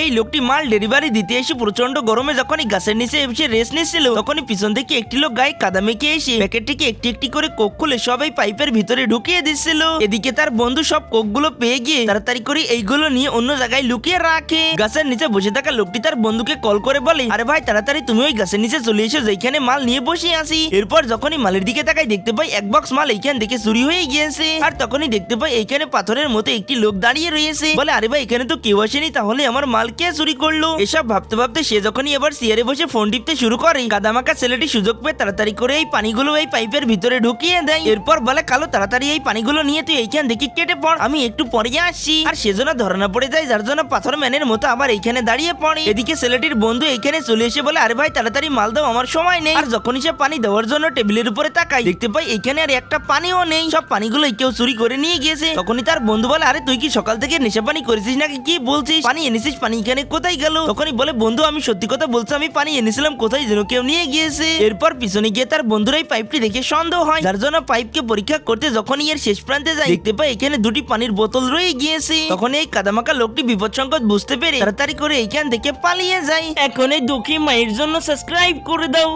এই লোকটি মাল ডেলিভারি দিতে এসে প্রচণ্ড গরমে যখন এই গাছের নিচে এসে রেস্ট নিচ্ছিল, তখনই পিছন থেকে একটি লোক গায়ে কাদা মেখে এসে প্যাকেটটিকে একটি একটি করে কোক খুলে সবাই পাইপের ভিতরে ঢুকিয়ে দিচ্ছিল। এদিকে তার বন্ধু সব কোকগুলো পেয়ে গিয়ে তাড়াতাড়ি করে এইগুলো নিয়ে অন্য জায়গায় লুকিয়ে রাখে। গাছের নিচে বসে থাকা লোকটি তার বন্ধুকে কল করে বলে, আরে ভাই, তাড়াতাড়ি তুমি ওই গাছের নিচে চলে এসো যেখানে মাল নিয়ে বসে আসি এরপর যখনই মালের দিকে তাকাই, দেখতে পাই এক বক্স মাল এইখান থেকে চুরি হয়ে গিয়েছে। আর তখনই দেখতে পাই এইখানে পাথরের মতো একটি লোক দাঁড়িয়ে রয়েছে। বলে, আরে ভাই, এখানে তো কেউ আসেনি, তাহলে আমার মাল কে চুরি করল। এসব ভাবতে ভাবতে সে যখনই এবার চেয়ারে বসে ফোন টিপতে শুরু করে, কাদামাকা ছেলেটি সুযোগ পেয়ে তাড়াতাড়ি করে এই পানিগুলো এই পাইপের ভিতরে ঢুকিয়ে দেয়। এরপর বলে, কালো, তাড়াতাড়ি এই পানিগুলো নিয়ে তুই এইখান থেকে কেটে পড়, আমি একটু পরে আসছি। আর সেজন্য ধরানো পড়ে যায়, যার জন্য পাথর ম্যানের মতো আবার এইখানে দাঁড়িয়ে পড়ে। এদিকে ছেলেটির বন্ধু এইখানে চলে এসে বলে, আরে ভাই, তাড়াতাড়ি মাল দাও, আমার সময় নেই। আর যখনই সে পানি দেওয়ার জন্য টেবিলের উপরে তাকাই দেখতে পাই এখানে আর একটা পানিও নেই। সব পানিগুলো কেউ চুরি করে নিয়ে গিয়েছে। তখনই তার বন্ধু বলে, আরে, তুই কি সকাল থেকে নেশা পানি করেছিস নাকি? কি বলছিস? পানি এনেছিস? পানি এখানে কোথায় গেল? তখনই বলে, বন্ধু, আমি সত্যি কথা বলছি, আমি পানি এনেছিলাম, কোথায় যেন কেউ নিয়ে গিয়েছে। এরপর পিছনে গিয়ে তার বন্ধুর এই পাইপটি দেখে সন্দেহ হয়। যার জন্য পাইপকে পরীক্ষা করতে যখনই এর শেষ প্রান্তে যায়, দেখতে পায় এখানে দুটি পানির বোতল রয়ে গিয়েছে। তখন এই কাদামাকা লোকটি বিপদ সংকট বুঝতে পেরে তাড়াতাড়ি করে এইখান থেকে পালিয়ে যায়। এখন এই দুঃখী মায়ের জন্য সাবস্ক্রাইব করে দাও।